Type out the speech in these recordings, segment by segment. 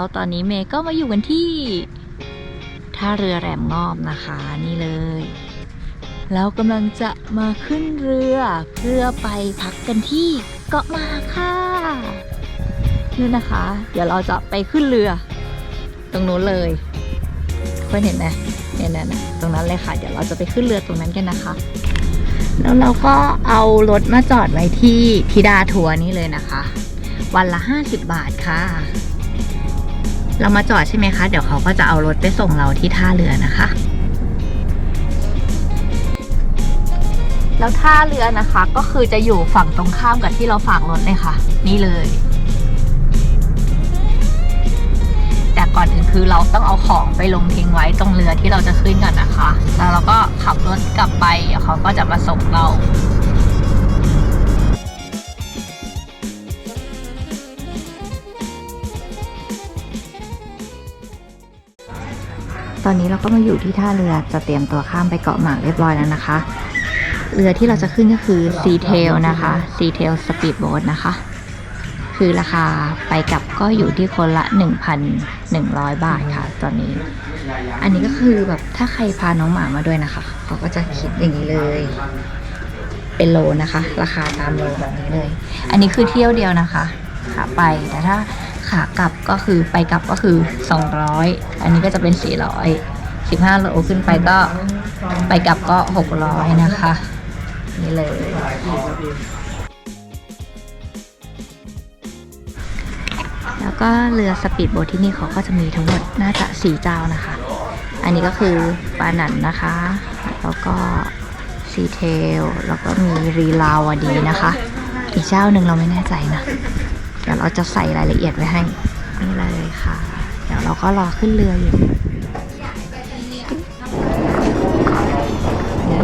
แล้วตอนนี้เมย์ก็มาอยู่กันที่ท่าเรือแหลมงอบนะคะนี่เลยแล้วกำลังจะมาขึ้นเรือเพื่อไปพักกันที่เกาะมาค่ะนี่นะคะ เดี๋ยวเราจะไปขึ้นเรือ ตรงนู้นเลยเพื่อนเห็นไหมเนี่ยนะตรงนั้นเลยค่ะ เดี๋ยวเราจะไปขึ้นเรือตรงนั้นกันนะคะ แล้วเราก็เอารถมาจอดไว้ที่ทิดาทัวร์นี่เลยนะคะ วันละ 50 บาทค่ะ เรามาจอดใช่ไหมคะ เดี๋ยวเขาก็จะเอารถไปส่งเราที่ท่าเรือนะคะ แล้วท่าเรือนะคะก็คือจะอยู่ฝั่งตรงข้ามกับที่เราฝากรถเลยค่ะ นี่เลย แต่ก่อนอื่นคือเราต้องเอาของไปลงทิ้งไว้ตรงเรือที่เราจะขึ้นกันนะคะ แล้วเราก็ขับรถกลับไปเดี๋ยวเขาก็จะมาส่งเรา อนนี้เราก็มาอยู่ที่ท่าเรือจะเตรียมตัวข้ามไปเกาะหมากเรียบร้อยแล้วนะคะ เรือที่เราจะขึ้นก็คือ Sea Tail นะคะ Sea Tail Speedboat นะคะ คือราคาไปกลับก็อยู่ที่คนละ 1,100 บาทค่ะ ตอนนี้ อันนี้ก็คือแบบถ้าใครพาน้องหมามาด้วยนะคะ เขาก็จะคิดอย่างนี้เลยเป็นโลนะคะ ราคาตามโลแบบนี้เลย อันนี้คือเที่ยวเดียวนะคะขาไปแต่ถ้า ขากลับก็คือไปกลับก็คือ 200 อันนี้ก็จะเป็น 400 15โลขึ้นไปก็ไปกลับก็ 600 นะคะ นี่เลย แล้วก็เรือสปีดโบ๊ทที่นี่เขาก็จะมีทั้งหมดน่าจะสี่เจ้านะคะ อันนี้ก็คือปานันนะคะ แล้วก็ซีเทล แล้วก็มีรีลาวดีนะคะ อีกเจ้าหนึ่งเราไม่แน่ใจนะ เดี๋ยวเราจะใส่รายละเอียดไว้ให้นี่เลยค่ะ เดี๋ยวเราก็รอขึ้นเรืออยู่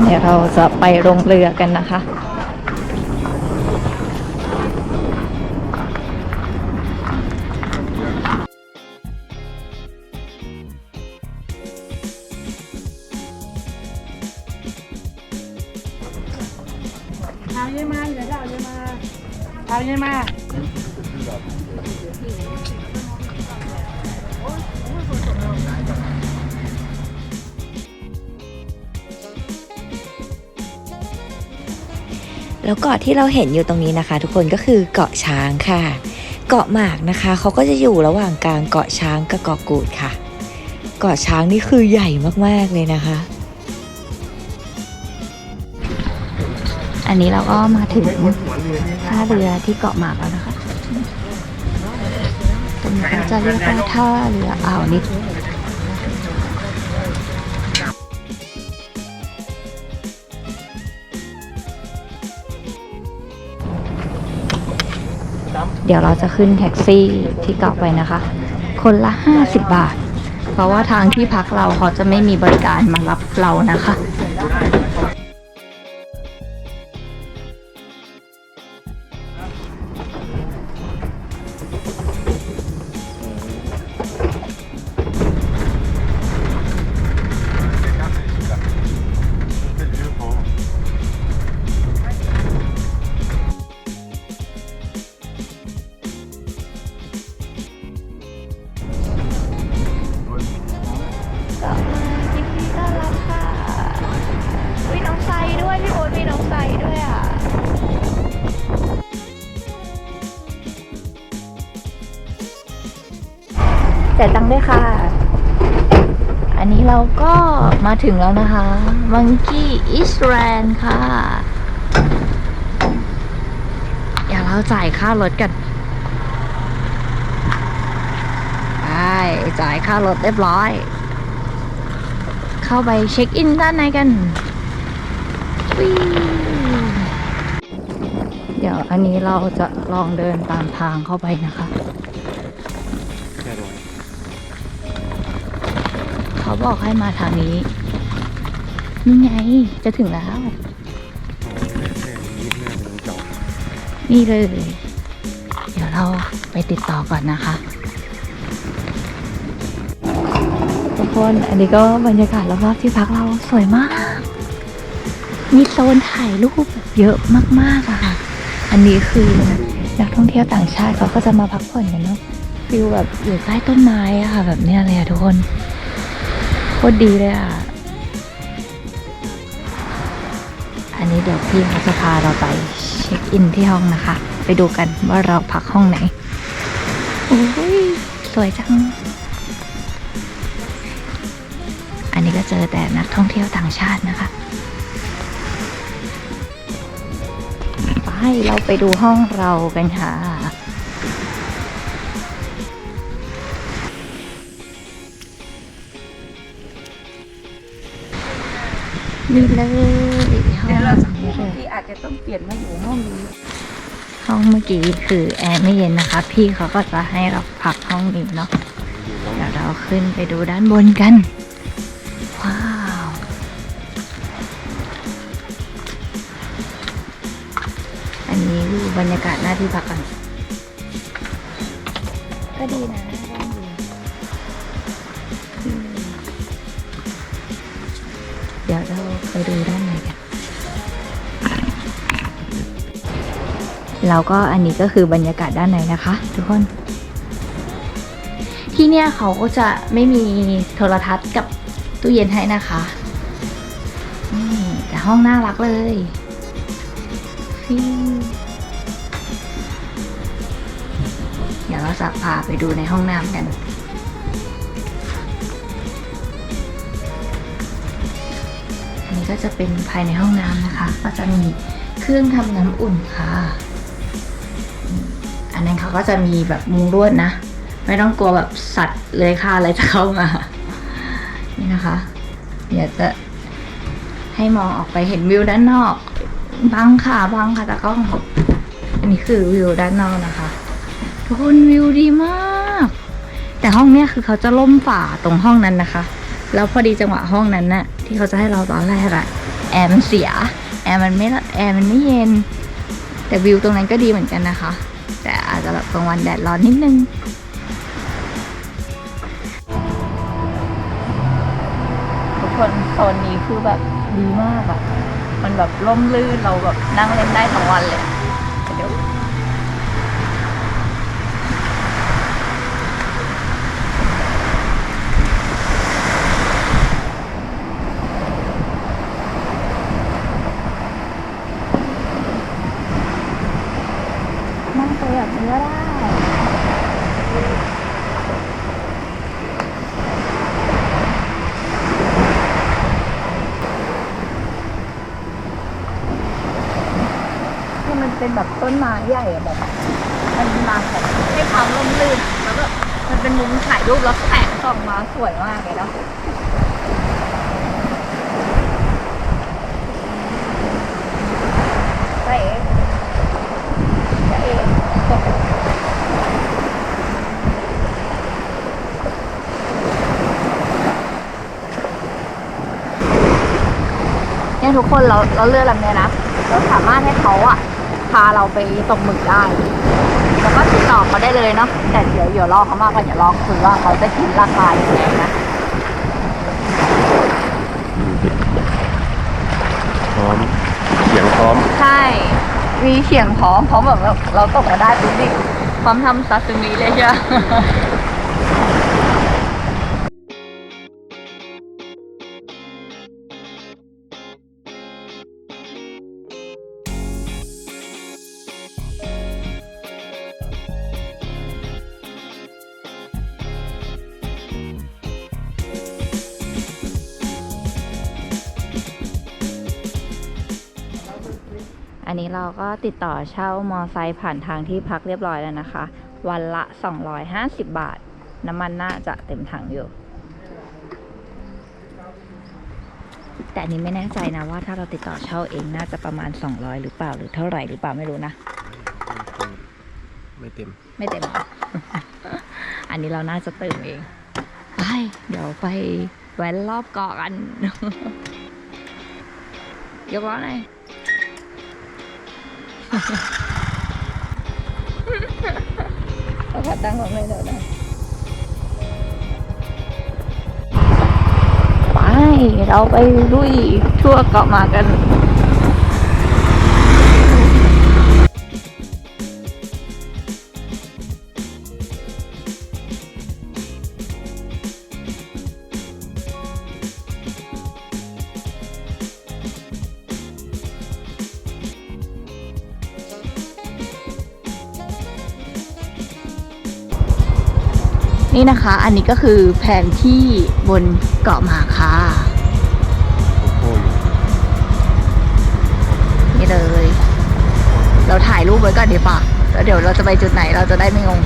เดี๋ยวเราจะไปลงเรือกันนะคะเอาเยอะมาเดี๋ยวจะเอาเยอะมาเอาเยอะมา แล้วเกาะที่เราเห็นอยู่ตรงนี้นะคะ ทุกคนก็คือเกาะช้างค่ะ เกาะหมากนะคะเขาก็จะอยู่ระหว่างกลางเกาะช้างกับเกาะกูดค่ะ เกาะช้างนี่คือใหญ่มากๆเลยนะคะ อันนี้เราก็มาถึงท่าเรือที่เกาะหมากแล้วนะคะ ตรงนี้เขาจะเรียกว่าท่าเรืออ่าวนิดเดี๋ยวเราจะขึ้นแท็กซี่ที่เกาะไปนะคะ คนละ 50 บาท เพราะว่าทางที่พักเราเขาจะไม่มีบริการมารับเรานะคะายตังค์ด้วยค่ะ อันนี้เราก็มาถึงแล้วนะคะ Monkey Island ค่ะ อย่าเราจ่ายค่ารถกันไปจ่ายค่ารถเรียบร้อย เข้าไปเช็คอินด้านในกันวิเดี๋ยวอันนี้เราจะลองเดินตามทางเข้าไปนะคะ เขาบอกให้มาทางนี้นี่ไงจะถึงแล้ว นี่เลย เดี๋ยวเราไปติดต่อก่อนนะคะ ทุกคนอันนี้ก็บรรยากาศรอบๆที่พักเราสวยมาก มีโซนถ่ายรูปเยอะมากๆอะค่ะ อันนี้คือนักท่องเที่ยวต่างชาติเขาก็จะมาพักผ่อนกันเนาะฟิลแบบอยู่ใต้ต้นไม้อะค่ะ แบบเนี้ยเลยอะทุกคน ตรดีเลยอะ อันนี้เดี๋ยวพี่เขาจะพาเราไปเช็คอินที่ห้องนะคะ ไปดูกันว่าเราพักห้องไหน โอ้ย สวยจัง อันนี้ก็เจอแต่นักท่องเที่ยวต่างชาตินะคะ ไป เราไปดูห้องเรากันค่ะ นี่เลยห้องเลยที่อาจจะต้องเปลี่ยนมาอยู่ห้องนี้ ห้องเมื่อกี้คือแอร์ไม่เย็นนะคะ พี่เขาก็จะให้เราพักห้องนี้เนาะเดี๋ยวเราขึ้นไปดูด้านบนกัน ว้าวอันนี้วิวบรรยากาศหน้าที่พักกัน ก็ดีนะ ไปดูด้านในกันแล้วก็อันนี้ก็คือบรรยากาศด้านในนะคะ ทุกคน ที่เนี่ยเขาก็จะไม่มีโทรทัศน์กับตู้เย็นให้นะคะนี่แต่ห้องน่ารักเลยฟิเดี๋ยวเราจะพาไปดูในห้องน้ำกัน ก็จะเป็นภายในห้องน้ำนะคะ ก็จะมีเครื่องทำน้ำอุ่นค่ะ อันนั้นเขาก็จะมีแบบมุงลวดนะ ไม่ต้องกลัวแบบสัตว์เลยคลานอะไรจะเข้ามา นี่นะคะ เดี๋ยวจะให้มองออกไปเห็นวิวด้านนอกบังค่ะบังค่ะตากล้อง อันนี้คือวิวด้านนอกนะคะ ทุกคนวิวดีมาก แต่ห้องเนี้ยคือเขาจะล่มฝ่าตรงห้องนั้นนะคะ แล้วพอดีจังหวะห้องนั้นน่ะ ที่เขาจะให้เราตอนแรกอะแอร์มันเสีย แอร์มันไม่แอร์มันไม่เย็น แต่วิวตรงนั้นก็ดีเหมือนกันนะคะ แต่อาจจะแบบกลางวันแดดร้อนนิดนึงทุกคนโซนนี้คือแบบดีมากอะมันแบบร่มรื่นเราแบบนั่งเล่นได้ทั้งวันเลยอะเดี๋ยวนั่งไปแบบนี้ก็ได้ คือมัน เป็นแบบต้นไม้ใหญ่อะแบบมันมาแบบให้ความร่มรื่นแล้วแบบมันเป็นมุมถ่ายรูปแล้วแสงส่องมาสวยมากเลยเนาะไปเองจะเองเนี่ยทุกคนเราเราเลือกลำเนี้ยนะเราสามารถให้เขาอะาเราไปตกหมึกได้แล้วก็ติดต่อเขาได้เลยเนาะแต่เดี๋ยวเดี๋ยวรอเขามาก่อนอย่ารอคุยว่าเขาจะคิดราคายังไงนะพร้อมเสียงพร้อม ใช่ มีเขียงพร้อมพร้อมแบบเราเราตกมาได้ปุ๊บนี่พร้อมทำซาซิมิเลยใช่ไหม ก็ติดต่อเช่ามอไซค์ผ่านทางที่พักเรียบร้อยแล้วนะคะ วันละ 250 บาท น้ำมันน่าจะเต็มถังอยู่ แต่อันนี้ไม่แน่ใจนะว่าถ้าเราติดต่อเช่าเองน่าจะประมาณ 200 หรือเปล่าหรือเท่าไหร่หรือเปล่าไม่รู้นะ ไม่เต็ม ไม่เต็มหรออันนี้เราน่าจะเติมเอง ไป เดี๋ยวไปแว้นรอบเกาะกันยกล้อหน่อย เราขอตั้งรถไม่ไดี๋ยวนะไป เราไปลุยทั่วเกาะมากัน นี่นะคะ อันนี้ก็คือแผนที่บนเกาะหมาค่ะโอ้โหนี่เลย เราถ่ายรูปไว้ก่อนดีป่ะแล้วเดี๋ยวเราจะไปจุดไหนเราจะได้ไม่งง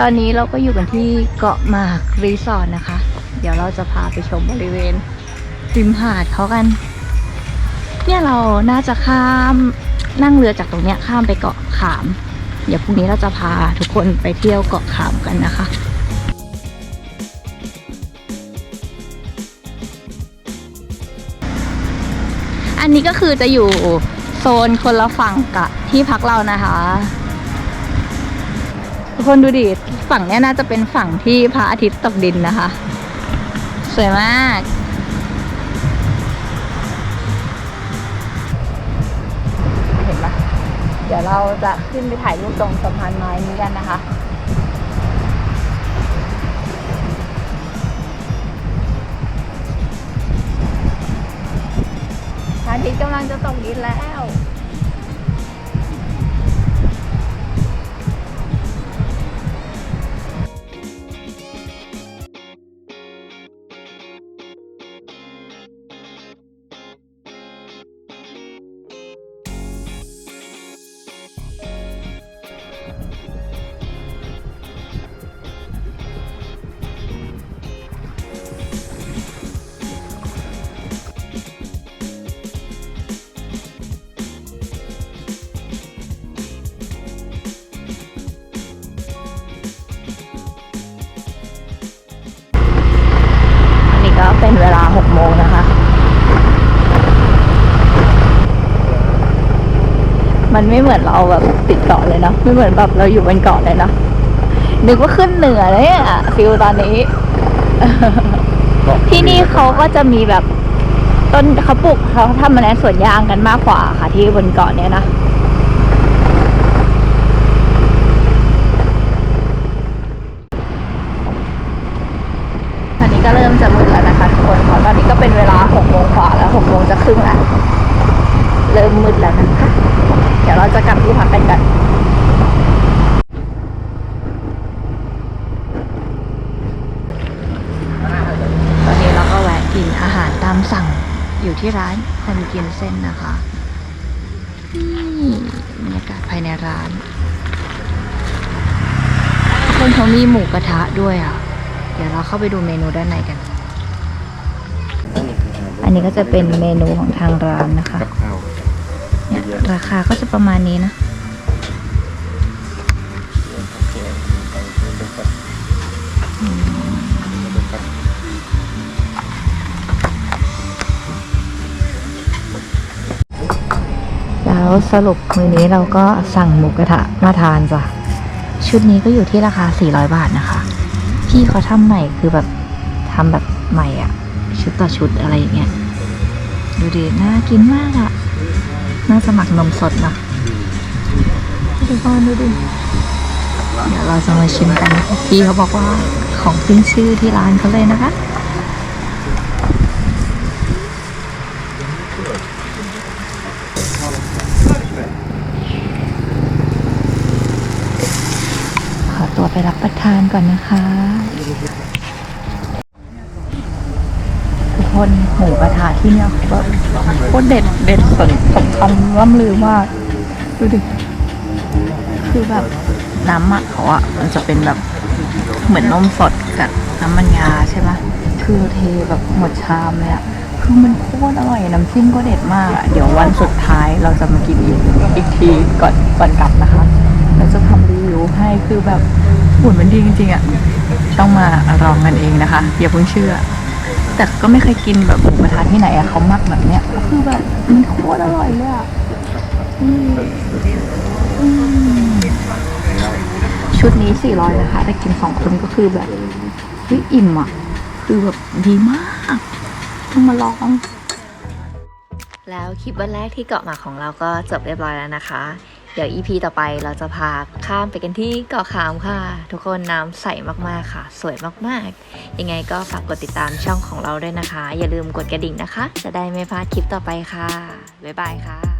ตอนนี้เราก็อยู่กันที่เกาะหมากรีสอร์ทนะคะ เดี๋ยวเราจะพาไปชมบริเวณริมหาดเขากัน เนี่ยเราน่าจะข้ามนั่งเรือจากตรงเนี้ยข้ามไปเกาะขาม เดี๋ยวพรุ่งนี้เราจะพาทุกคนไปเที่ยวเกาะขามกันนะคะอันนี้ก็คือจะอยู่โซนคนละฝั่งกับที่พักเรานะคะ ทุกคนดูดิฝั่งนี้น่าจะเป็นฝั่งที่พระอาทิตย์ตกดินนะคะ สวยมาก เห็นปะเดี๋ยวเราจะขึ้นไปถ่ายรูปตรงสะพานไม้นี้กันนะคะพระอาทิตย์กำลังจะตกดินแล้ว มันไม่เหมือนเราแบบติดเกาะเลยเนาะไม่เหมือนแบบเราอยู่บนเกาะเลยเนาะนึกว่าขึ้นเหนือเลยอะฟิลตอนนี้ ที่นี่เขาก็จะมีแบบต้นเขาปลูกเขาทำมาในสวนยางกันมากกว่าค่ะ ที่บนเกาะเนี้ยนะตอนนี้ก็เริ่มจะมืดแล้วนะคะทุกคนเพราะตอนนี้ก็เป็นเวลาหกโมงกว่าแล้วหกโมงจะครึ่งแล้วเริ่มมืดแล้วนะคะ เดี๋ยวเราจะกลับที่พักกันกันตอนนี้เราก็แวะกินอาหารตามสั่งอยู่ที่ร้านคนกินเส้นนะคะนี่บรรยากาศภายในร้านคนเขามีหมูกระทะด้วยอะ เดี๋ยวเราเข้าไปดูเมนูด้านในกัน อันนี้ก็จะเป็นเมนูของทางร้านนะคะ กับข้าวเนี่ยราคาก็จะประมาณนี้นะ แล้วสรุปมือนี้เราก็สั่งหมูกระทะมาทานจ้ะ ชุดนี้ก็อยู่ที่ราคา 400 บาทนะคะ พี่เขาทำใหม่คือแบบทำแบบใหม่อะชุดต่อชุดอะไรอย่างเงี้ย ดูดิ น่ากินมากอะ น่าจะหมักนมสดนะดูก่อนดูดิเดี๋ยวเราจะมาชิมกันพี่เขาบอกว่าของขึ้นชื่อที่ร้านเขาเลยนะคะขอตัวไปรับประทานก่อนนะคะ ทุก คนหมูกระทะที่เนี่ยเขาแบบโคตรเด็ดเด็ดสนสมคำล่ำลือมากดูดิคือแบบน้ำหมักเขาอะมันจะเป็นแบบเหมือนนมสดกับน้ำมันงาใช่ไหมคือเทแบบหมดชามเลยอะคือมันโคตรอร่อยน้ำจิ้มก็เด็ดมาก เดี๋ยววันสุดท้ายเราจะมากินอีกอีกทีก่อนก่อนกลับนะคะ เราจะทำรีวิวให้คือแบบหุ่นมันดีจริงๆอะต้องมาลองกันเองนะคะอย่าเพิ่งเชื่อ แต่ก็ไม่เคยกินแบบหมูกระทะที่ไหนอะเขามักแบบเนี้ยคือแบบมันโคตรอร่อยเลยอะอืมอืมชุดนี้400นะคะแต่กินสองคนก็คือแบบเฮ้ยอิ่มอะคือแบบดีมากต้องมาลอง แล้วคลิปวันแรกที่เกาะหมากของเราก็จบเรียบร้อยแล้วนะคะ เดี๋ยว EP ต่อไปเราจะพาข้ามไปกันที่เกาะขามค่ะ ทุกคนน้ำใสมากๆค่ะ สวยมากๆ ยังไงก็ฝากกดติดตามช่องของเราด้วยนะคะ อย่าลืมกดกระดิ่งนะคะ จะได้ไม่พลาดคลิปต่อไปค่ะ บ๊ายบายค่ะ